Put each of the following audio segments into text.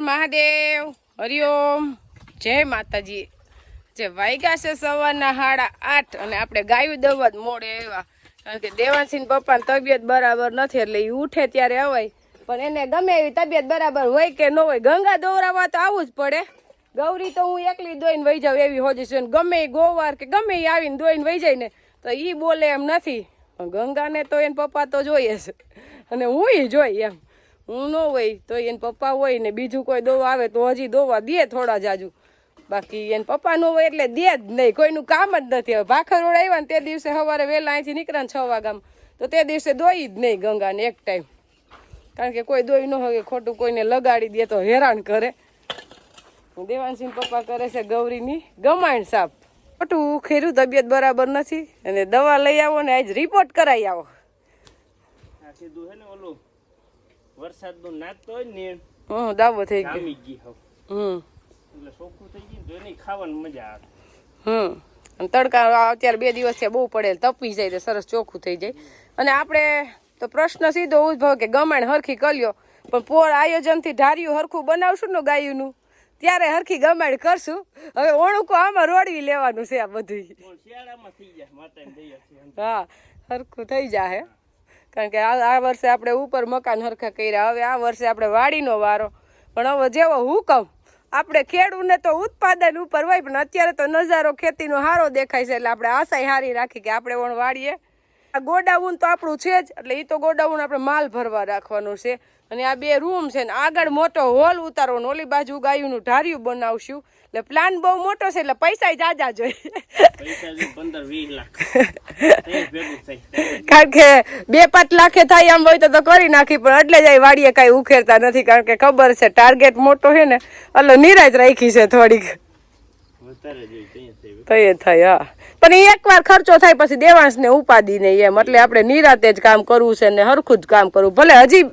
મહાદેવ, હરિઓમ, જય માતાજી. જે વાઈગા છે સવારના સાડા આઠ અને આપણે ગાયું દવા મોડે એવા કારણ કે દેવાંશી પપ્પાની તબિયત બરાબર નથી એટલે એ ઉઠે ત્યારે અવાય. પણ એને ગમે એવી તબિયત બરાબર હોય કે ન હોય, ગંગા દોરાવા તો આવવું જ પડે. ગૌરી તો હું એકલી દોઈને વહી જાઉં એવી હોજી છું. ગમે એ ગોવાર કે ગમે એ આવીને દોઈને વહી જાય ને, તો એ બોલે એમ નથી. પણ ગંગાને તો એને પપ્પા તો જોઈએ છે. અને હું જોઈ એમ. હું ન હોય તો એને પપ્પા હોય ને બીજું કોઈ દોવા આવે તો હજી દોવા દે થોડા જાજુ. બાકી એને પપ્પા ન હોય એટલે દે જ નહીં, કોઈનું કામ જ નથી. હવે ભાખર રોડ આવ્યા ને તે દિવસે સવારે વહેલા અહીંથી નીકળ્યા ને છ વાગ્યામાં. તો તે દિવસે દોઈ જ નહીં ગંગાને એક ટાઈમ. કારણ કે કોઈ દોઈ ન હોય, ખોટું કોઈને લગાડી દે તો હેરાન કરે. દેવાનસિંહ પપ્પા કરે છે ગૌરીની ગમાણ સાપ. ખોટું ખેરું તબિયત બરાબર નથી. અને દવા લઈ આવો ને આજ રિપોર્ટ કરાવી આવો. આ ને વરસાદનું નાખતો હોય ને હમ દાવો થઈ ગયો. જામી ગઈ હવે. હમ. એટલે ચોખ્ખું થઈ ગયું જોઈને ખાવાની મજા આવે. હમ. અને તડકા અત્યારે બે દિવસ થયા બહુ પડે તપી જાય તો સરસ ચોખ્ખું થઈ જાય. અને આપણે તો પ્રશ્ન સીધો ઉદ્ભવ કે ગમાણ હરખી કર્યો પણ પોર આયોજનથી ધાર્યું હરખું બનાવશું ને ગાયુંનું? ત્યારે હરખી ગમાણ કરશું. હવે ઓણુકો આમાં રોડવી લેવાનું છે આ બધું શિયાળામાં થઈ જાય હા હરખું થઈ જાય કારણ કે આ વર્ષે આપણે ઉપર મકાન હરખા કર્યા. હવે આ વર્ષે આપણે વાડીનો વારો. પણ હવે જેવો હુકમ આપણે ખેડૂને તો ઉત્પાદન ઉપર હોય પણ અત્યારે તો નજારો ખેતીનો સારો દેખાય છે. એટલે આપણે આશાય સારી રાખી કે આપણે પણ વાડીએ. આ ગોડાઉન તો આપણું છે જ એટલે એ તો ગોડાઉન આપણે માલ ભરવા રાખવાનું છે. અને આ બે રૂમ છે ને આગળ મોટો હોલ ઉતારવાનો. ઓલી બાજુ ગાયુંનું ઢાર્યું બનાવશું. એટલે પ્લાન બહુ મોટો છે એટલે પૈસા જાજા જોઈએ. પૈસા પંદર વીસ લાખ. કારણ કે બે પાંચ લાખે થાય આમ હોય તો તો કરી નાખી પણ એટલે જ વાડીએ કાંઈ ઉખેરતા નથી કારણ કે ખબર છે ટાર્ગેટ મોટો છે ને એટલે નિરાજ રાખી છે થોડીક. તો એ થાય. હા. પણ એ એકવાર ખર્ચો થાય પછી દેવાંશને ઉપાદી ને એમ એટલે આપણે નિરાતે જ કામ કરવું છે ને હરખું જ કામ કરવું. ભલે હજી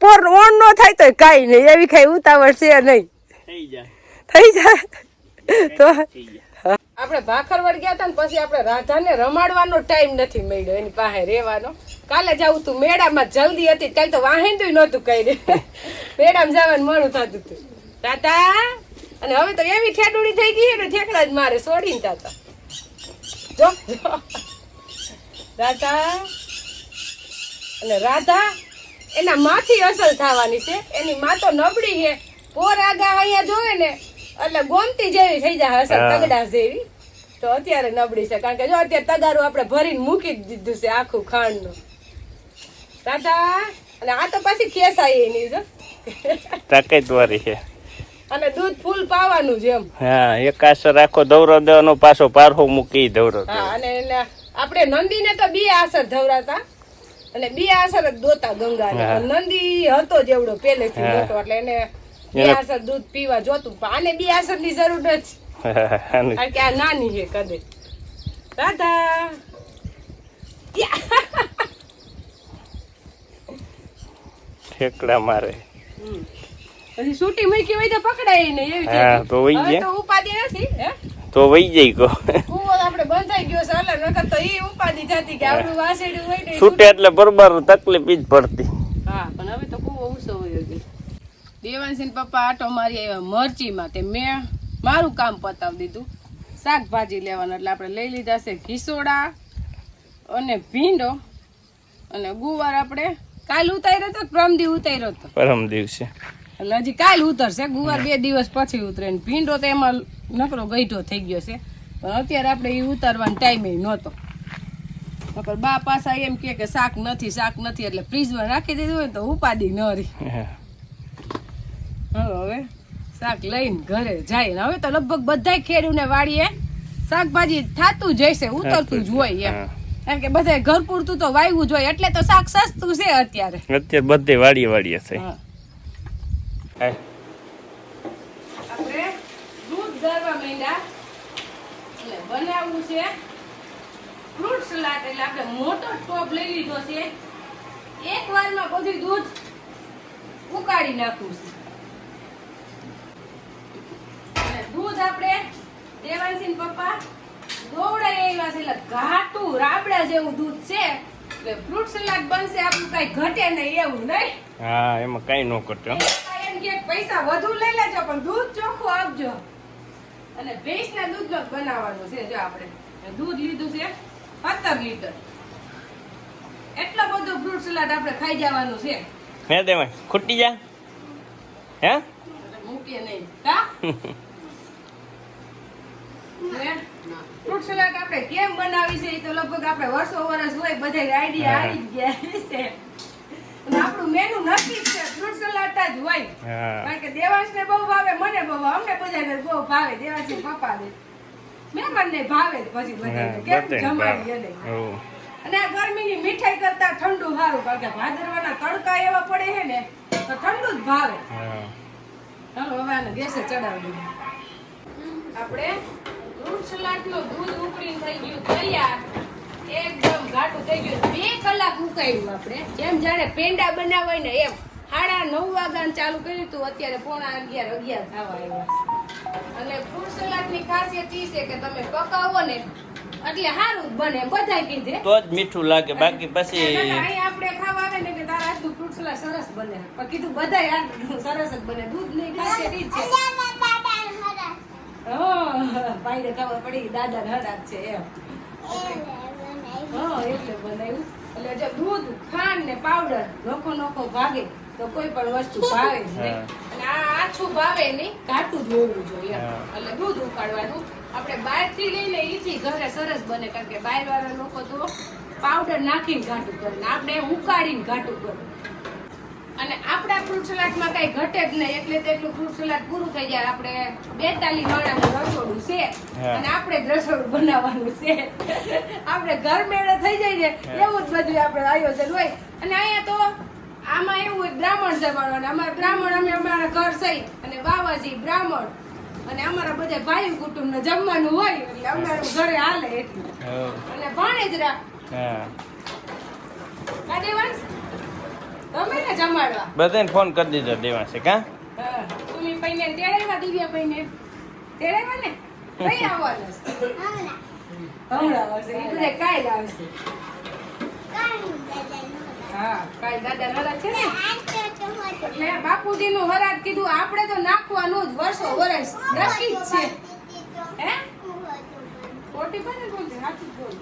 પોર ઓન નો થાય તો કાંઈ નહીં એવી કાંઈ ઉતાવળ છે નહીં. થઈ જાય. થઈ જાય. તો થઈ જાય. આપણે ભાખરવડ ગયા હતા ને પછી આપણે રાધાને રમાડવાનો ટાઈમ નથી મળ્યો, એની પાસે રહેવાનો. કાલે જવું તું મેળામાં, જલ્દી હતી, કાલે તો વાહેન્દુય નહોતું કઈ મેળામાં જવાનું મોડું થતું હતું. તાતા, અને હવે તો એવી ઠેડુડી થઈ ગઈ ને, ઠેકડા જ મારે છોડીને તાતા. જો. રાધા અને રાધા, એના માથી અસલ થવાની છે. એની મા તો નબળી છે. પોર આગા અહીંયા જોવે ને એટલે ગોમતી જેવી થઈ જાય અસલ તગડા જેવી. તો અત્યારે નબળી છે કારણ કે જો અત્યારે તગારું આપણે ભરીને મૂકી દીધું છે આખું ખાંડનું. દાદા અને આ તો પાછી ખેસાઈ એની જો. તાકાત વાળી છે. અને દૂધ ફૂલ પાવાનું છે એમ. હા એક આસર આખો દવરો દેવાનો પાછો પારહો મૂકી દવરો હા અને આપણે નંદીને તો બે આસર ધવરાતા. અને બે આસર જ દોતા ગંગાને. હા. નંદી હતો જેવડો પહેલેથી. મોટો એટલે એને બે આસર દૂધ પીવા જોતું પણ આને બે આસરની જરૂર નથી. કારણ કે આ નાની છે કદે. દાદા! ઠેકડા મારે. પછી સૂટી મૂકી હોય તો પકડાય ને એવી હા, તો વહી ગયા. તો ઉપાધિ નથી હે? તો વહી જાય કો. કૂવો આપણે બંધાઈ ગયો છે એટલે નકર તો એ ઉપાધિ થતી કે આપણું વાસેડું હોય ને છૂટે એટલે બરોબર તકલીફ જ પડતી હા પણ હવે તો કૂવો ઊંચો હોય ગયો દેવાંશી પપ્પા આટો મારી આવ્યા મરચીમાં. તે મેં મારું કામ પતાવી દીધું. શાકભાજી લેવાનું એટલે આપણે લઈ લીધા છે ઘીસોડા અને ભીંડો. અને ગુવાર આપણે કાલ ઉતાર્યો તો પ્રમદી ઉતાર્યો તો? પરમ દિવસે એટલે હજી કાલ ઉતરશે. ગુવાર બે દિવસ પછી ઉતરે ને ભીંડો તો એમાં નકરો ગઈઢો થઈ ગયો છે. પણ અત્યારે આપણે એ ઉતારવાનો ટાઈમે નહોતો. નકર બા પાસા એમ કે શાક નથી શાક નથી એટલે ફ્રીજમાં રાખી દીધું હોય તો ઉપાદી ન રહી. હવે શાક લઈને ઘરે જાય ને હવે તો લગભગ બધા ખેડૂને વાડીએ શાકભાજી થતું જશે ઉતરતું જ હોય એમ. કારણ કે બધે ઘર પૂરતું તો વાયવું જ હોય એટલે તો શાક સસ્તું છે અત્યારે. અત્યારે બધે વાડીએ વાડીએ થઈ હા. હા. આપણે દૂધ ગરવા માંડ્યા. એટલે બનાવવું છે. ફ્રૂટ સલાડ એટલે આપણે મોટો ટોપ લઈ લીધો છે. એક વારમાં બધું દૂધ ઉકાળી નાખવું છે. દૂધ આપણે દેવાંશી પપ્પા દોવડાઈ આવ્યા છે એટલે ઘાટું રાબડા જેવું દૂધ છે. એટલે ફ્રૂટ સલાડ બનશે આપણું કઈ ઘટે નહીં એવું નહીં? હા એમાં કઈ ન કરતો એમ કે પૈસા વધુ લઈ લેજો પણ દૂધ ચોખ્ખું આપજો. અને ભેંસના દૂધનો જ બનાવવાનું છે જો આપણે. દૂધ લીધું છે સત્તર લીટર. એટલો બધો ફ્રૂટ સલાડ આપણે ખાઈ જવાનું છે. હે દેવાય ખૂટી જા. હે? મૂકીએ નહીં. કા? ફ્રૂટ સલાડ આપણે કેમ બનાવી છે? એ તો લગભગ આપણે વર્ષો વર્ષ હોય બધા આઈડિયા આવી જ ગયા છે. અને આપણું મેનુ નક્કી છે ફ્રૂટ સલાડ જ હોય. કારણ કે દેવાંશને બહુ ભાવે મને બહુ ભાવે. અમને બધાને બહુ ભાવે દેવાંશને પપ્પા ને મહેમાનને ભાવે જ પછી બધા કેમ જમાડીએ નહીં અને આ ગરમીની મીઠાઈ કરતા ઠંડુ સારું કારણ કે ભાદરવાના તડકા એવા પડે છે ને તો ઠંડુ જ ભાવે. ચાલો હવે આને ગેસે ચડાવી દઈએ. આપણે ફ્રૂટ સલાડનું દૂધ ઉકળીને થઈ ગયું તૈયાર. એકદમ ઘાટું થઈ ગયું. બે કલાક ઉકાળ્યું આપણે. જેમ જાણે પેંડા બનાવાય ને એમ. સાડા નવ વાગ્યા ચાલુ કર્યું હતું અત્યારે પોણા અગિયાર અગિયાર થવા આવ્યા. અને ફ્રૂટ સલાડની ખાસિયત એ છે કે તમે પકાવો ને એટલે સારું બને બધા કીધે તો જ મીઠું લાગે. બાકી પછી આપણે ખાવા આવે ને કે તારા હાથનું ફ્રૂટ સલાડ સરસ બને. પણ કીધું બધાય હાથનું સરસ જ બને. દૂધ નહીં ખાસિયત છે. ભાઈને ખબર પડી દાદા હરાબ છે એમ. હા એટલે બનાવ્યું. એટલે જો દૂધ ખાંડ ને પાવડર નોખો નોખો ભાગે તો કોઈ પણ વસ્તુ ભાવે જ નહીં. અને આ આછું ભાવે નહીં ઘાટું જ હોવું જોઈએ. એટલે દૂધ ઉકાળવાનું. આપણે બહારથી લઈને ઈથી ઘરે સરસ બને કારણ કે બહાર વાળા લોકો તો પાવડર નાખીને ઘાટું કરે. આપણે ઉકાળીને ઘાટું કરે. અને આપણા ફ્રૂટ સલાડમાં કઈ ઘટે જ નહીં એટલે તેટલું ફ્રૂટ સલાડ પૂરું થઈ જાય. આપણે બેતાલીસ માળાનું રસોડું છે અને આપણે જ રસોડું બનાવવાનું છે. આપણે ઘર મેળે થઈ જાય ને એવું જ બધું આપણે આયોજન હોય. અને અહીંયા તો આમાં એવું બ્રાહ્મણ અને અમારા બ્રાહ્મણ અમે અમારા ઘર સહી અને બાવાજી બ્રાહ્મણ અને અમારા બધા ભાઈ કુટુંબ જમવાનું હોય એટલે અમારું ઘરે હાલે એટલે. અને ભણે જ રાખ. દેવાંશ? બધાને ફોન કરી દીધો દેવાશે કા સુમી પૈને તેડાવ્યા દિવ્યા પૈને. તેડાવ્યા ને? કઈ આવવાના? હમણાં આવશે. ઈ બધા કાલ આવશે. હા કાલ દાદા નરા છે ને? એટલે બાપુજીનું હરાજ કીધું આપણે તો નાખવાનું જ વર્ષો વર્ષ. નક્કી જ છે. હે? ખોટી પણ બોલતી, સાચું જ બોલું.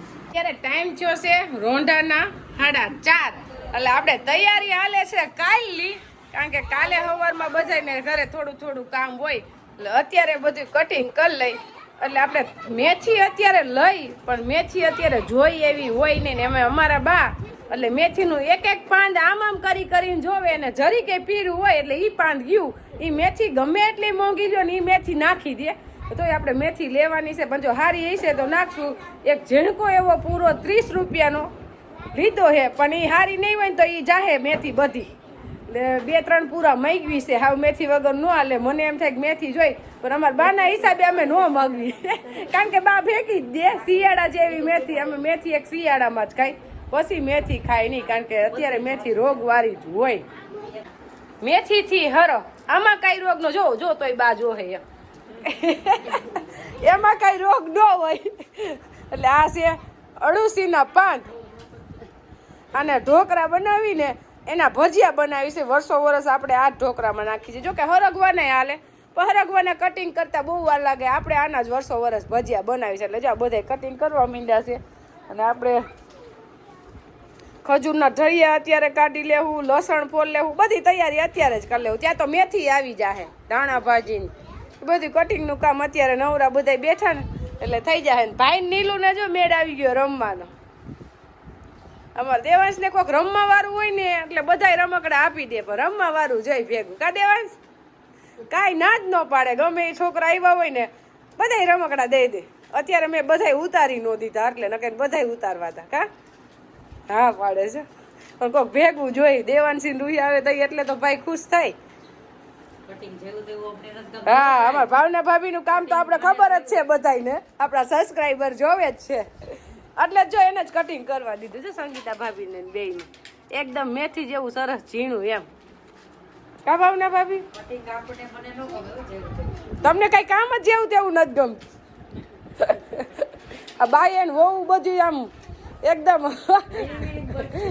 ટાઈમ થયો છે રોંઢાના સાડા ચાર. એટલે આપણે તૈયારી હાલે છે કાલની, કારણ કે કાલે સવારમાં બધાને ઘરે થોડું થોડું કામ હોય, એટલે અત્યારે બધું કટિંગ કરી લઈ. એટલે આપણે મેથી અત્યારે લઈ, પણ મેથી અત્યારે જોઈ એવી હોય નહીં એમાં અમારા બા, એટલે મેથીનું એક એક પાંદ આમ આમ કરી કરીને જોવે અને જરી કે પીરું હોય એટલે એ પાંદ ગયું. એ મેથી ગમે એટલી મોંઘી જો ને એ મેથી નાખી દે. તોય આપણે મેથી લેવાની છે, પણ જો હારી હશે તો નાખશું. એક ઝીણકો એવો પૂરો ત્રીસ રૂપિયાનો લીધો હે, પણ એ હારી નહીં હોય ને તો એ જાહે મેથી બધી. બે ત્રણ પૂરા મગવી છે. હાવ મેથી વગર ન હાલે. મને એમ થાય કે મેથી જોઈ, પણ અમારા બાના હિસાબે અમે ન માગવી. કારણ કે બા ફેંકી જ દે, શિયાળા જેવી મેથી. અમે મેથી એક શિયાળામાં જ ખાઈ. પછી મેથી ખાય નહીં, કારણ કે અત્યારે મેથી રોગવાળી જ હોય. મેથીથી હરો. આમાં કઈ રોગ નો જો જો તોય બા જો હે એમ. એમાં કઈ રોગ ન હોય. એટલે આ છે અળુસીના પાન. અને ઢોકળા બનાવીને એના ભજીયા બનાવી છે. વર્ષો વર્ષ આપણે આ ઢોકરામાં નાખી છે. જો કે હરગવાને હાલે. પણ હરગવાને કટિંગ કરતાં બહુ વાર લાગે. આપણે આના જ વર્ષો વર્ષ ભજીયા બનાવી છે. એટલે જો બધે કટિંગ કરવા માંડ્યા છે. અને આપણે ખજૂરના ઢળિયા અત્યારે કાઢી લેવું, લસણ ફોલ લેવું, બધી તૈયારી અત્યારે જ કરી લેવું. ત્યાં તો મેથી આવી જાહે, ધાણા ભાજીની. બધું કટિંગનું કામ અત્યારે નવરા બધા બેઠા ને, એટલે થઈ જાય ને ભાઈ નીલું ને જો મેળ આવી ગયો રમવાનો. અમારે દેવાંશ ને કોઈક રમવા વાળું હોય ને એટલે બધાય રમકડા આપી દે પણ રમવા વાળું જઈ ભેગું. કા દેવાંશ? કાંઈ ના જ ન પાડે ગમે એ છોકરા આવ્યા હોય ને બધાય રમકડા દઈ દે. અત્યારે મેં બધાય ઉતારી ન દીધા એટલે નકે બધાય ઉતારવા હતા કા? હા પાડે છે. પણ કોઈક ભેગું જોઈ દેવાનસિંહ રૂહી આવે તો એટલે તો ભાઈ ખુશ થાય. હા અમાર ભાવના ભાભીનું કામ તો આપણે ખબર જ છે બધાયને. આપણા સબસ્ક્રાઈબર જોવે જ છે. એટલે જ એને જ કટિંગ કરવા દીધું છે સંગીતા ભાભીને ને બેયને. એકદમ મેથી જેવું સરસ ઝીણું એમ. કા ભાવના ભાભી? તમને કઈ કામ જ જેવું તેવું નથી ગમતું. આ બાઈ એને હોવું બધું આમ એકદમ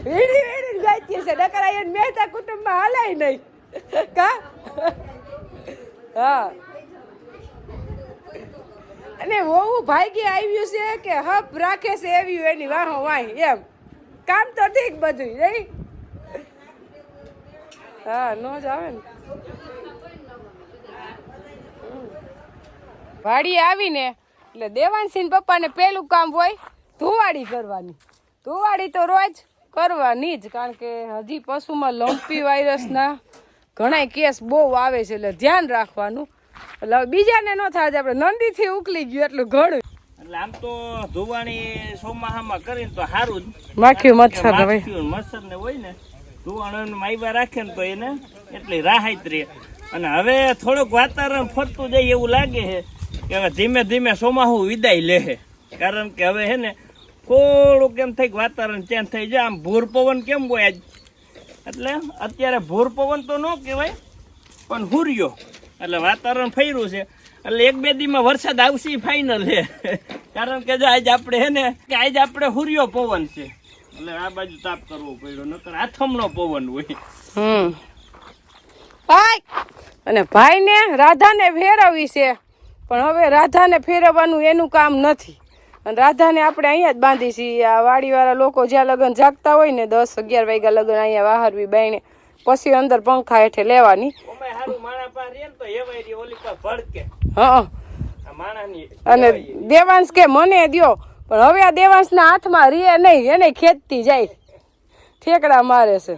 વીડી વીડી ગાતી છે. નકર એને મહેતા કુટુંબમાં હાલાય નહીં. કા? હા. અને હોવું ભાગ્ય આવ્યું છે કે હપ રાખે છે એવી એની વાહો વાહી, એમ. કામ તો ઠીક બધું નહીં? હા, નો જ આવે ને. વાડી આવીને, એટલે દેવાનસિંહ પપ્પાને પેલું કામ હોય, ધુવાડી કરવાની. ધુવાડી તો રોજ કરવાની જ, કારણ કે હજી પશુમાં લંપી વાયરસના ઘણા કેસ બહુ આવે છે, એટલે ધ્યાન રાખવાનું. એટલે બીજાને ન થાય આપણે નંદીથી ઉકલી ગયું એટલું ઘણું. એટલે આમ તો ધોવાણી ચોમાહામાં કરીને તો સારું જ. મચ્છર મચ્છર ને હોય ને ધોવાણ માઈવા રાખે ને તો એને એટલી રાહત રહે. અને હવે થોડુંક વાતાવરણ ફરતું જાય એવું લાગે છે કે હવે ધીમે ધીમે ચોમાહું વિદાય લે છે. કારણ કે હવે હે ને થોડુંક એમ થાય કે વાતાવરણ ચેન્જ થઈ જાય. આમ ભૂર પવન કેમ હોય આજ? એટલે અત્યારે ભૂર પવન તો ન કહેવાય પણ હુર્યો. એટલે વાતાવરણ ફર્યું છે. એટલે એક બે દીમાં વરસાદ આવશે ફાઇનલ છે. કારણ કે આજ આપણે હે ને, કે આજ આપણે હુર્યો પવન છે. એટલે આ બાજુ તાપ કરવો પડ્યો, નકર આથમનો પવન હોય. હમ. અને ભાઈને રાધાને ફેરવવી છે. પણ હવે રાધાને ફેરવવાનું એનું કામ નથી. અને રાધાને આપણે અહીંયા જ બાંધી છીએ. આ વાડીવાળા લોકો જ્યાં લગન જાગતા હોય ને દસ અગિયાર વાગ્યા લગન અહીંયા વાહરવી બાઈને પછી અંદર પંખા હેઠે લેવાની. અને દેવાંશ કે મને દ્યો પણ હવે આ દેવાંશના હાથમાં રીએ નહીં એને ખેંચતી જાય. ઠેકડા મારે છે.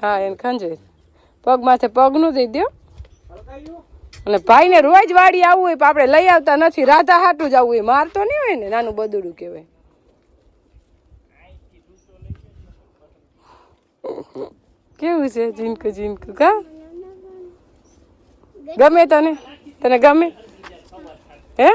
હા એને ખંજે. પગ માથે પગનું દઈ દો અને ભાઈને રોજ વાડી આવવું હોય આપણે લઈ આવતા નથી. રાધા હાટું જ આવવું હોય. મારતો નહીં હોય ને નાનું બદડું કહેવાય. કેવું છે જીનકુ જીનકુ? કા ગમે તને? તને ગમે? હે?